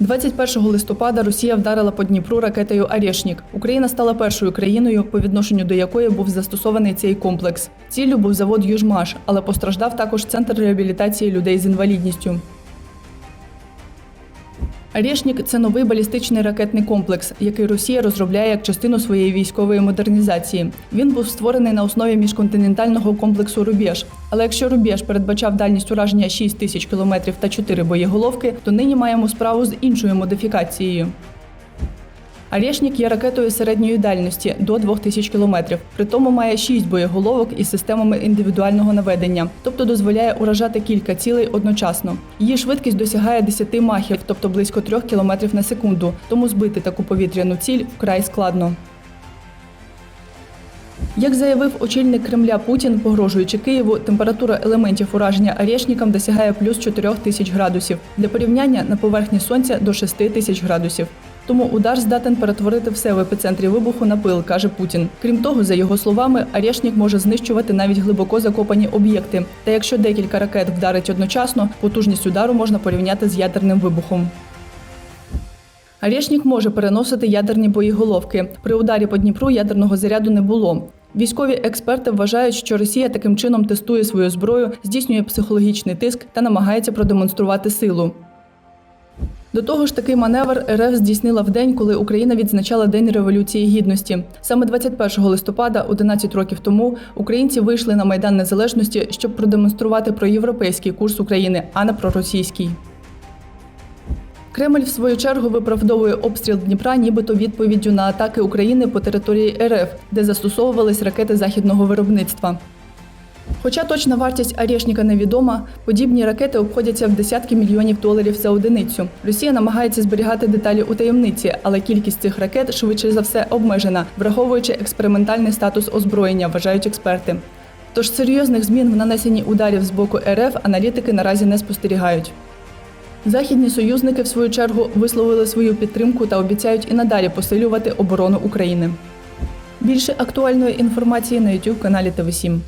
21 листопада Росія вдарила по Дніпру ракетою Арєшнік. Україна стала першою країною, по відношенню до якої був застосований цей комплекс. Ціллю був завод Южмаш, але постраждав також центр реабілітації людей з інвалідністю. Арєшнік – це новий балістичний ракетний комплекс, який Росія розробляє як частину своєї військової модернізації. Він був створений на основі міжконтинентального комплексу Рубеж. Але якщо Рубеж передбачав дальність ураження 6 тисяч кілометрів та 4 боєголовки, то нині маємо справу з іншою модифікацією. Арєшнік є ракетою середньої дальності до 2000 кілометрів. При тому має 6 боєголовок із системами індивідуального наведення, тобто дозволяє уражати кілька цілей одночасно. Її швидкість досягає 10 махів, тобто близько 3 км на секунду. Тому збити таку повітряну ціль вкрай складно. Як заявив очільник Кремля Путін, погрожуючи Києву, температура елементів ураження Арєшнікам досягає плюс 4 тисяч градусів. Для порівняння на поверхні сонця до 6 тисяч градусів. Тому удар здатен перетворити все в епіцентрі вибуху на пил, каже Путін. Крім того, за його словами, Арєшнік може знищувати навіть глибоко закопані об'єкти. Та якщо декілька ракет вдарить одночасно, потужність удару можна порівняти з ядерним вибухом. Арєшнік може переносити ядерні боєголовки. При ударі по Дніпру ядерного заряду не було. Військові експерти вважають, що Росія таким чином тестує свою зброю, здійснює психологічний тиск та намагається продемонструвати силу. До того ж, такий маневр РФ здійснила в день, коли Україна відзначала День Революції Гідності. Саме 21 листопада, 11 років тому, українці вийшли на Майдан Незалежності, щоб продемонструвати проєвропейський курс України, а не проросійський. Кремль в свою чергу виправдовує обстріл Дніпра, нібито відповіддю на атаки України по території РФ, де застосовувались ракети західного виробництва. Хоча точна вартість Арєшніка невідома, подібні ракети обходяться в десятки мільйонів доларів за одиницю. Росія намагається зберігати деталі у таємниці, але кількість цих ракет швидше за все обмежена, враховуючи експериментальний статус озброєння, вважають експерти. Тож серйозних змін в нанесенні ударів з боку РФ аналітики наразі не спостерігають. Західні союзники, в свою чергу, висловили свою підтримку та обіцяють і надалі посилювати оборону України. Більше актуальної інформації на youtube каналі ТВ 7